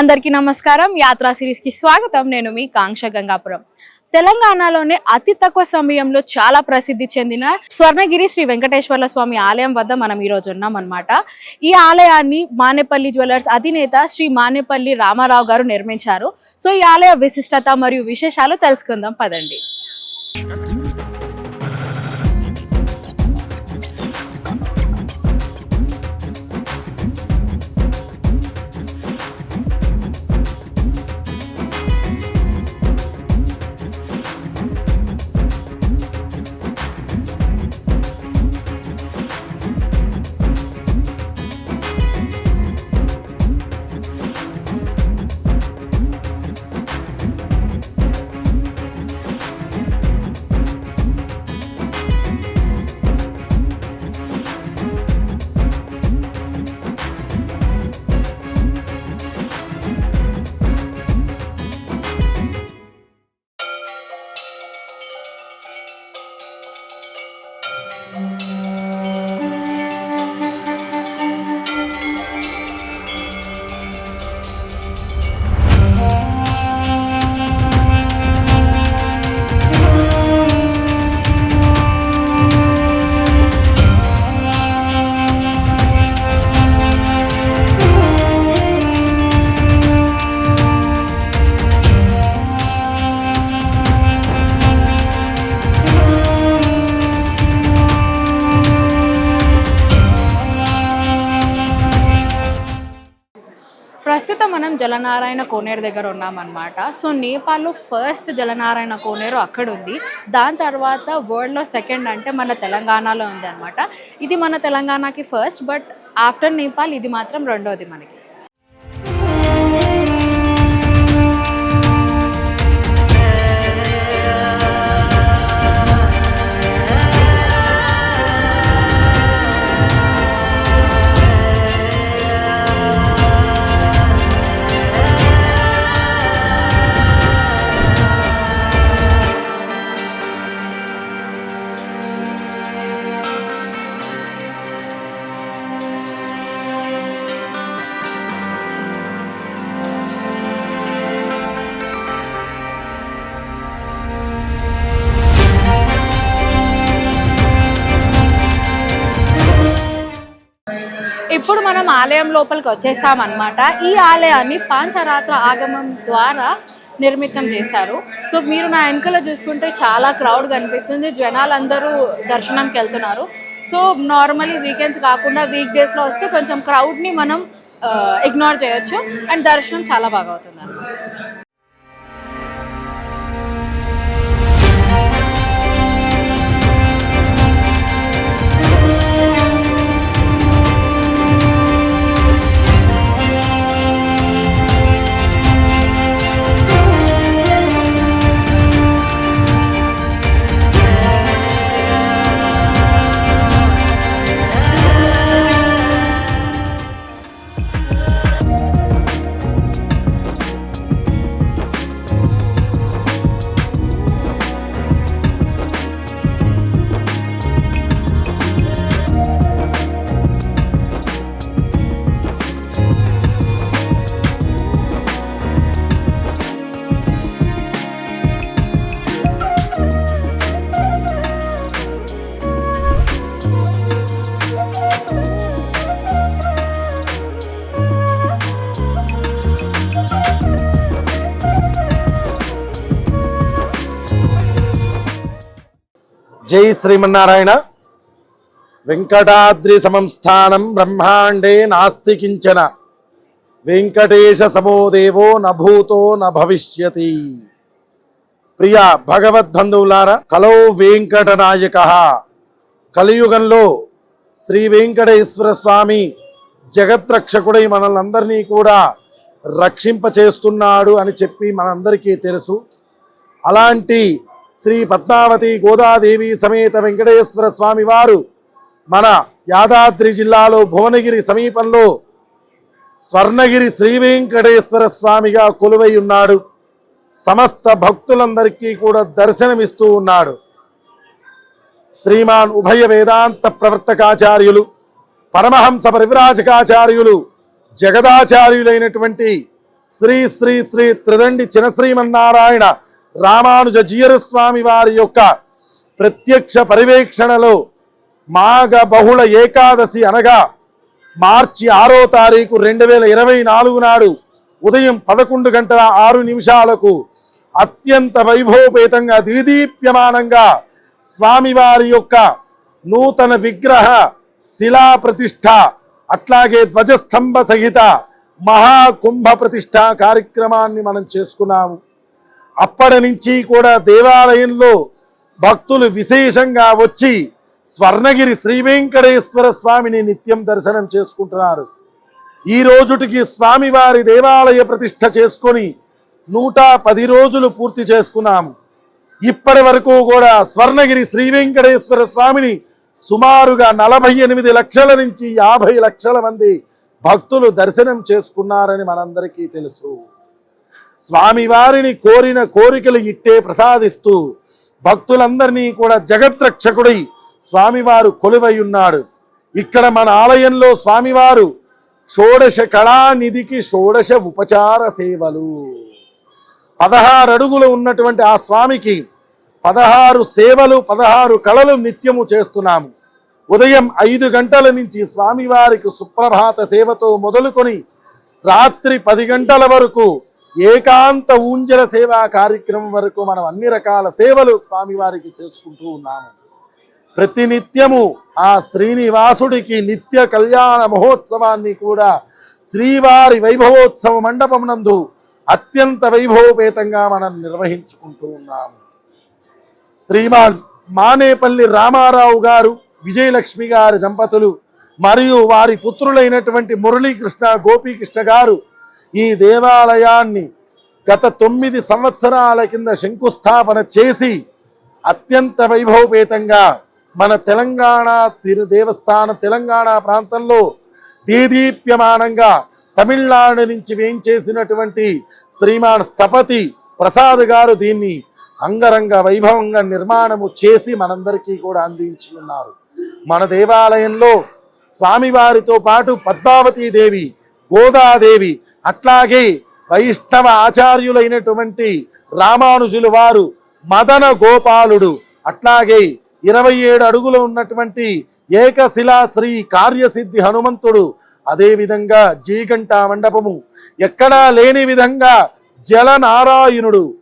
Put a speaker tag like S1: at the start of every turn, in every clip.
S1: అందరికీ నమస్కారం. యాత్రా సిరీస్కి స్వాగతం. నేను మీ కాంక్ష గంగాపురం. తెలంగాణలోనే అతి తక్కువ సమయంలో చాలా ప్రసిద్ధి చెందిన స్వర్ణగిరి శ్రీ వెంకటేశ్వర్ల స్వామి ఆలయం వద్ద మనం ఈ రోజు ఉన్నాం అనమాట ఈ ఆలయాన్ని మానేపల్లి జ్యువెలర్స్ అధినేత శ్రీ మానేపల్లి రామారావు గారు నిర్మించారు. సో ఈ ఆలయ విశిష్టత మరియు విశేషాలు తెలుసుకుందాం. పదండి. మనం జలనారాయణ కోనేరు దగ్గర ఉన్నామన్నమాట. సో నేపాల్లో ఫస్ట్ జలనారాయణ కోనేరు అక్కడ ఉంది దాని తర్వాత వరల్డ్లో సెకండ్ అంటే మన తెలంగాణలో ఉంది అనమాట ఇది మన తెలంగాణకి ఫస్ట్ బట్ ఆఫ్టర్ నేపాల్ ఇది మాత్రం రెండోది మనకి. ఇప్పుడు మనం ఆలయం లోపలికి వచ్చేసాం అనమాట ఈ ఆలయాన్ని పాంచరాత్ర ఆగమం ద్వారా నిర్మితం చేశారు. సో మీరు నా వెనకాల చూసుకుంటే చాలా క్రౌడ్ కనిపిస్తుంది. జనాలు అందరూ దర్శనంకి వెళ్తున్నారు. సో నార్మలీ వీకెండ్స్ కాకుండా వీక్ డేస్లో వస్తే కొంచెం క్రౌడ్ని మనం ఇగ్నోర్ చేయొచ్చు. అండ్ దర్శనం చాలా బాగా అవుతుంది
S2: జై శ్రీమన్నారాయణ. వెంకటాద్రి సమంస్థానం బ్రహ్మాండే నాస్తి కించన. వెంకటేశ సమోదేవో నభూతో న భవిష్యతి. ప్రియ భగవద్బంధువులారా కలౌ వెంకటనాయక. కలియుగంలో శ్రీ వెంకటేశ్వర స్వామి జగద్రక్షకుడై మనల్ని కూడా రక్షింప చేస్తున్నాడు అని చెప్పి మనందరికీ తెలుసు. అలాంటి శ్రీ పద్మావతి గోదాదేవి సమేత వెంకటేశ్వర స్వామి వారు మన యాదాద్రి జిల్లాలో భువనగిరి సమీపంలో స్వర్ణగిరి శ్రీ వెంకటేశ్వర స్వామిగా కొలువై ఉన్నాడు. సమస్త భక్తులందరికీ కూడా దర్శనమిస్తూ ఉన్నాడు. శ్రీమాన్ ఉభయ వేదాంత ప్రవర్తకాచార్యులు పరమహంస పరివిరాజకాచార్యులు జగదాచార్యులైనటువంటి శ్రీ శ్రీ శ్రీ త్రిదండి చినశ్రీమన్నారాయణ రామానుజ జీయరు స్వామి వారి యొక్క ప్రత్యక్ష పర్యవేక్షణలో మాఘ బహుళ ఏకాదశి అనగా మార్చి ఆరో తారీఖు రెండు వేల ఇరవై నాలుగు నాడు ఉదయం పదకొండు గంటల ఆరు నిమిషాలకు అత్యంత వైభవపేతంగా దీదీప్యమానంగా స్వామివారి యొక్క నూతన విగ్రహ శిలా ప్రతిష్ట అట్లాగే ధ్వజస్తంభ సహిత మహాకుంభ ప్రతిష్ఠ కార్యక్రమాన్ని మనం చేసుకున్నాము. అప్పటి నుంచి కూడా దేవాలయంలో భక్తులు విశేషంగా వచ్చి స్వర్ణగిరి శ్రీ వెంకటేశ్వర స్వామిని నిత్యం దర్శనం చేసుకుంటున్నారు. ఈ రోజుటికి స్వామివారి దేవాలయ ప్రతిష్ఠ చేసుకొని నూట పది రోజులు పూర్తి చేసుకున్నాము ఇప్పటి వరకు కూడా స్వర్ణగిరి శ్రీ వెంకటేశ్వర స్వామిని సుమారుగా నలభై ఎనిమిది లక్షల నుంచి యాభై లక్షల మంది భక్తులు దర్శనం చేసుకున్నారని మనందరికీ తెలుసు. స్వామివారిని కోరిన కోరికలు ఇట్టే ప్రసాదిస్తూ భక్తులందరినీ కూడా జగద్రక్షకుడై స్వామివారు కొలువై ఉన్నాడు. ఇక్కడ మన ఆలయంలో స్వామివారు షోడశ కళానిధికి షోడశ ఉపచార సేవలు. పదహారు అడుగులు ఉన్నటువంటి ఆ స్వామికి పదహారు సేవలు పదహారు కళలు నిత్యము చేస్తున్నాము. ఉదయం ఐదు గంటల నుంచి స్వామివారికి సుప్రభాత సేవతో మొదలుకొని రాత్రి పది గంటల వరకు ఏకాంత ఊంజల సేవా కార్యక్రమం వరకు మనం అన్ని రకాల సేవలు స్వామివారికి చేసుకుంటూ ఉన్నాము. ప్రతినిత్యము ఆ శ్రీనివాసుడికి నిత్య కళ్యాణ మహోత్సవాన్ని కూడా శ్రీవారి వైభవోత్సవ మండపం నందు అత్యంత వైభవపేతంగా మనం నిర్వహించుకుంటూ ఉన్నాము. శ్రీమాన్ మానేపల్లి రామారావు గారు విజయలక్ష్మి గారి దంపతులు మరియు వారి పుత్రులైనటువంటి మురళీకృష్ణ గోపీకృష్ణ గారు ఈ దేవాలయాన్ని గత తొమ్మిది సంవత్సరాల కింద శంకుస్థాపన చేసి అత్యంత వైభవపేతంగా మన తెలంగాణ తిరు దేవస్థాన తెలంగాణ ప్రాంతంలో దీదీప్యమానంగా తమిళనాడు నుంచి వేయించేసినటువంటి శ్రీమాన్ స్థపతి ప్రసాద్ గారు దీన్ని అంగరంగ వైభవంగా నిర్మాణము చేసి మనందరికీ కూడా అందించి ఉన్నారు. మన దేవాలయంలో స్వామివారితో పాటు పద్మావతీ దేవి గోదాదేవి అట్లాగే వైష్ణవ ఆచార్యులైనటువంటి రామానుజులు వారు మదన గోపాలుడు. అట్లాగే ఇరవై ఏడు అడుగులు ఉన్నటువంటి ఏకశిలా శ్రీ కార్యసిద్ధి హనుమంతుడు. అదేవిధంగా జీగంట మండపము ఎక్కడా లేని విధంగా జలనారాయణుడు.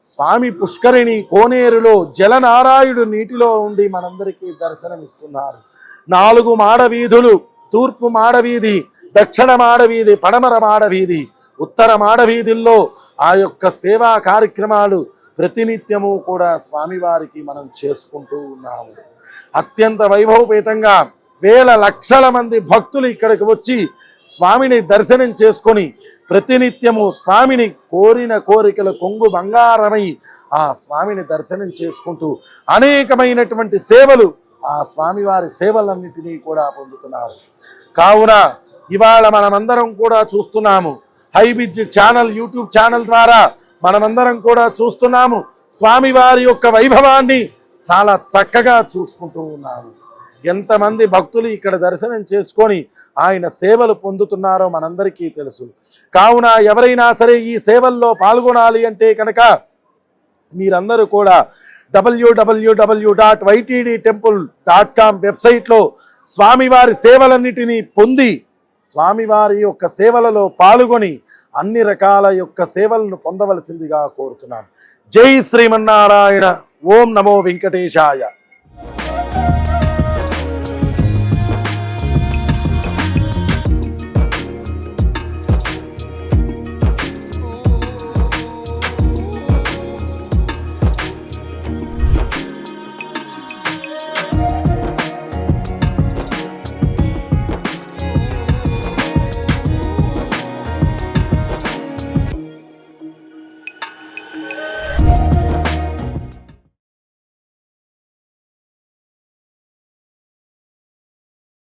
S2: స్వామి పుష్కరిణి కోనేరులో జలనారాయుడు నీటిలో ఉండి మనందరికీ దర్శనమిస్తున్నారు. నాలుగు మాడవీధులు తూర్పు మాడవీధి దక్షిణ మాడవీధి పడమర మాడవీధి ఉత్తర మాడవీధుల్లో ఆ యొక్క సేవా కార్యక్రమాలు ప్రతినిత్యము కూడా స్వామివారికి మనం చేసుకుంటూ ఉన్నాము. అత్యంత వైభవపేతంగా వేల లక్షల మంది భక్తులు ఇక్కడికి వచ్చి స్వామిని దర్శనం చేసుకొని ప్రతినిత్యము స్వామిని కోరిన కోరికల కొంగు బంగారమై ఆ స్వామిని దర్శనం చేసుకుంటూ అనేకమైనటువంటి సేవలు ఆ స్వామివారి సేవలన్నిటినీ కూడా పొందుతున్నారు. కావున ఇవాళ మనమందరం కూడా చూస్తున్నాము. హైబిజ్ ఛానల్ యూట్యూబ్ ఛానల్ ద్వారా మనమందరం కూడా చూస్తున్నాము. స్వామివారి యొక్క వైభవాన్ని చాలా చక్కగా చూసుకుంటూ ఉన్నారు. ఎంతమంది భక్తులు ఇక్కడ దర్శనం చేసుకొని ఆయన సేవలు పొందుతున్నారో మనందరికీ తెలుసు. కావున ఎవరైనా సరే ఈ సేవల్లో పాల్గొనాలి అంటే కనుక మీరందరూ కూడా డబ్ల్యూడబ్ల్యూడబ్ల్యూ dot YTD temple dot com వెబ్సైట్లో స్వామివారి సేవలన్నిటినీ పొంది స్వామివారి యొక్క సేవలలో పాల్గొని అన్ని రకాల యొక్క సేవలను పొందవలసిందిగా కోరుతున్నాను జై శ్రీమన్నారాయణ. ఓం నమో వెంకటేశాయ.